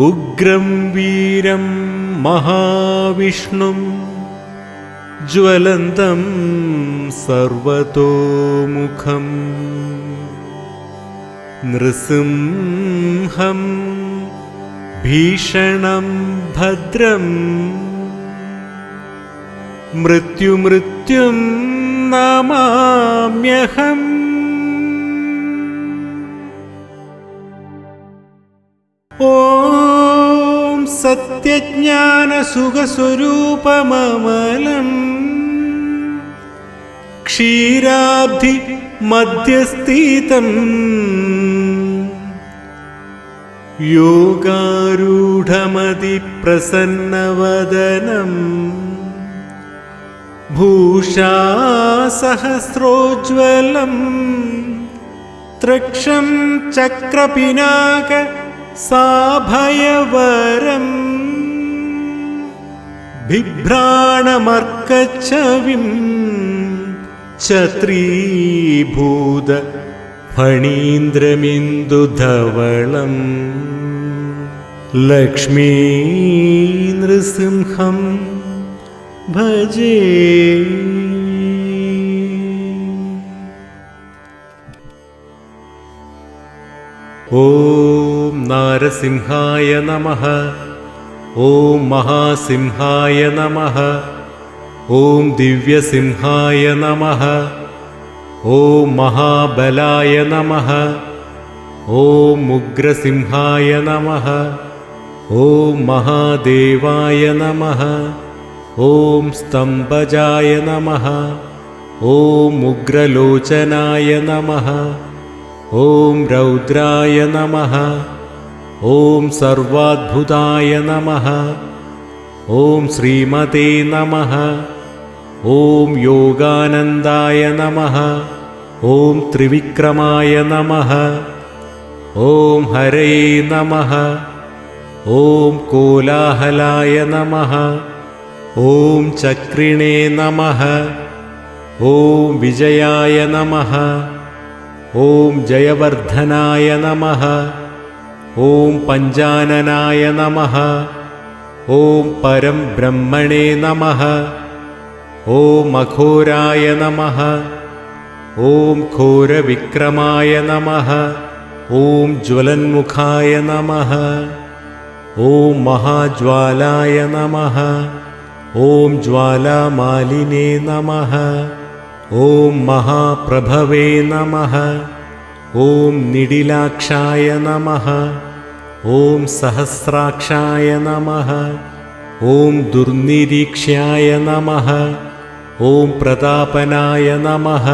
उग्रं वीरं महाविष्णुं ज्वलन्तं सर्वतोमुखम् नृसिंहं भीषणं भद्रम् मृत्युमृत्युं नमाम्यहम् ॐ सत्यज्ञानसुखस्वरूपममलम् क्षीराब्धि मध्यस्थितम् योगारूढमतिप्रसन्नवदनम् भूषासहस्रोज्ज्वलम् त्रक्षं चक्रपिनाक साभयवरम् बिभ्राणमर्कच्छविं चत्रीभूत फणीन्द्रमिन्दुधवळम् लक्ष्मी नृसिंहं भजे। ॐ नारसिंहाय नमः। ॐ महासिंहाय नमः। ॐ दिव्यसिंहाय नमः। ॐ महाबलाय नमः। ॐ उग्रसिंहाय नमः। ॐ महादेवाय नमः। ॐ स्तम्भजाय नमः। ॐ उग्रलोचनाय नमः। ॐ रौद्राय नमः ॐ सर्वाद्भुताय नमः। ॐ श्रीमते नमः। ॐ योगानन्दाय नमः। ॐ त्रिविक्रमाय नमः। ॐ हरे नमः। ॐ कोलाहलाय नमः। ॐ चक्रिणे नमः। ॐ विजयाय नमः। ॐ जयवर्धनाय नमः ॐ पञ्चाननाय नमः। ॐ परं ब्रह्मणे नमः। ॐ अघोराय नमः। ॐ घोरविक्रमाय नमः। ॐ ज्वलन्मुखाय नमः। ॐ महाज्वालाय नमः। ॐ ज्वालामालिने नमः। ॐ महाप्रभवे नमः ॐ निडिलाक्षाय नमः। ॐ सहस्राक्षाय नमः। ॐ दुर्निरीक्ष्याय नमः। ॐ प्रतापनाय नमः।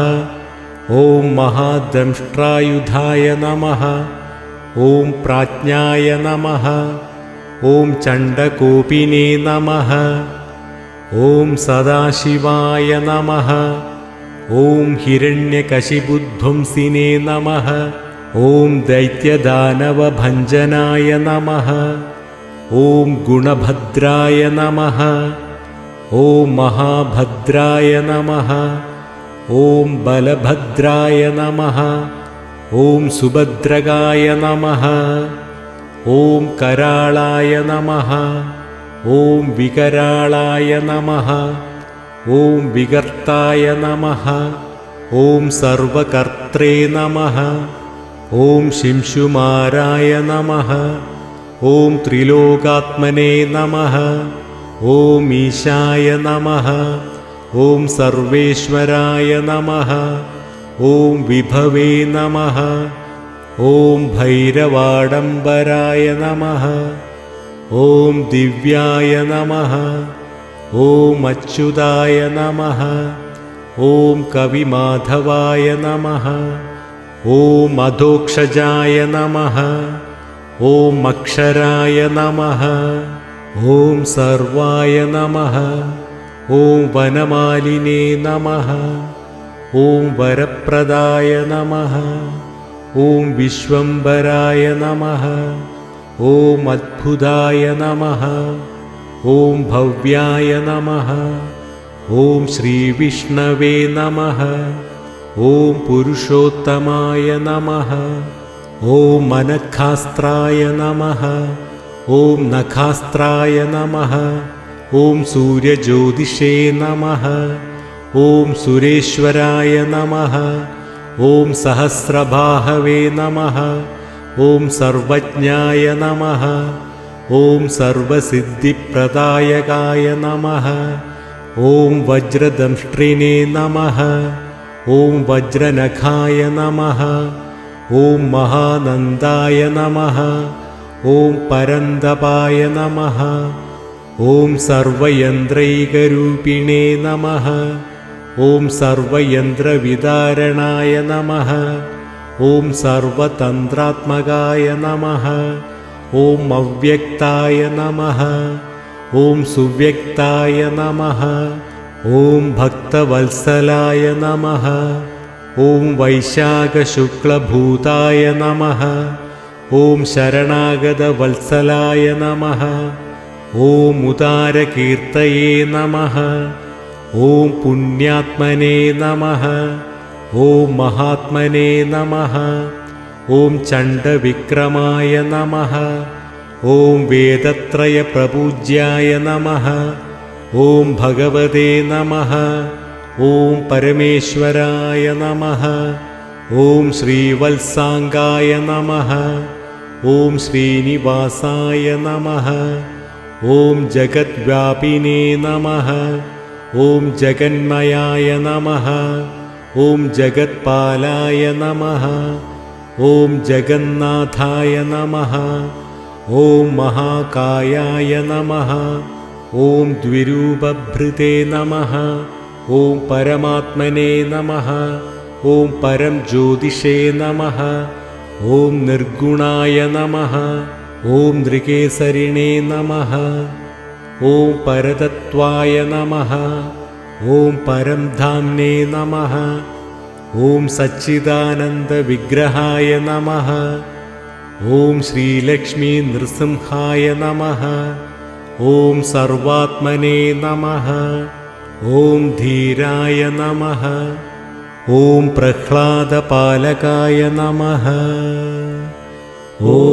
ॐ महादंष्ट्रायुधाय नमः। ॐ प्राज्ञाय नमः। ॐ चण्डकोपिने नमः। ॐ सदाशिवाय नमः ॐ हिरण्यकशिबुध्वंसिने नमः। ॐ दैत्यदानवभञ्जनाय नमः। ॐ गुणभद्राय नमः। ॐ महाभद्राय नमः। ॐ बलभद्राय नमः। ॐ सुभद्रगाय नमः। ॐ कराळाय नमः। ॐ विकराळाय नमः ॐ विगर्ताय नमः। ॐ सर्वकर्त्रे नमः। ॐ शिंशुमाराय नमः। ॐ त्रिलोकात्मने नमः। ॐ ईशाय नमः। ॐ सर्वेश्वराय नमः। ॐ विभवे नमः। ॐ भैरवाडम्बराय नमः। ॐ दिव्याय नमः ॐ अच्युताय नमः। ॐ कविमाधवाय नमः। ॐ अधोक्षजाय नमः। ॐ अक्षराय नमः। ॐ सर्वाय नमः। ॐ वनमालिने नमः। ॐ वरप्रदाय नमः। ॐ विश्वम्बराय नमः। ॐ अद्भुताय नमः ॐ भव्याय नमः। ॐ श्रीविष्णवे नमः। ॐ पुरुषोत्तमाय नमः। ॐ मनखास्त्राय नमः। ॐ नखास्त्राय नमः। ॐ सूर्यज्योतिषे नमः। ॐ सुरेश्वराय नमः। ॐ सहस्रबाहवे नमः। ॐ सर्वज्ञाय नमः ॐ सर्वसिद्धिप्रदायकाय नमः। ॐ वज्रदंष्ट्रिणे नमः। ॐ वज्रनखाय नमः। ॐ महानन्दाय नमः। ॐ परन्दपाय नमः। ॐ सर्वयन्त्रैकरूपिणे नमः। ॐ सर्वयन्त्रविदारणाय नमः। ॐ सर्वतन्त्रात्मकाय नमः ॐ अव्यक्ताय नमः ॐ सुव्यक्ताय नमः ॐ भक्तवत्सलाय नमः ॐ वैशाखशुक्लभूताय नमः ॐ शरणागतवत्सलाय नमः ॐ उदारकीर्तये नमः ॐ पुण्यात्मने नमः ॐ महात्मने नमः ॐ चण्डविक्रमाय नमः। ॐ वेदत्रयप्रपूज्याय नमः। ॐ भगवते नमः। ॐ परमेश्वराय नमः। ॐ श्रीवत्साङ्गाय नमः। ॐ श्रीनिवासाय नमः। ॐ जगद्व्यापिने नमः। ॐ जगन्मयाय नमः। ॐ जगत्पालाय नमः ॐ जगन्नाथाय नमः। ॐ महाकायाय नमः। ॐ द्विरूपभृते नमः। ॐ परमात्मने नमः। ॐ परं ज्योतिषे नमः। ॐ निर्गुणाय नमः। ॐ नृकेसरिणे नमः। ॐ परतत्त्वाय नमः। ॐ परं धाम्ने नमः ॐ सच्चिदानन्दविग्रहाय नमः। ॐ श्रीलक्ष्मीनृसिंहाय नमः। ॐ सर्वात्मने नमः। ॐ धीराय नमः। ॐ प्रह्लादपालकाय नमः। ॐ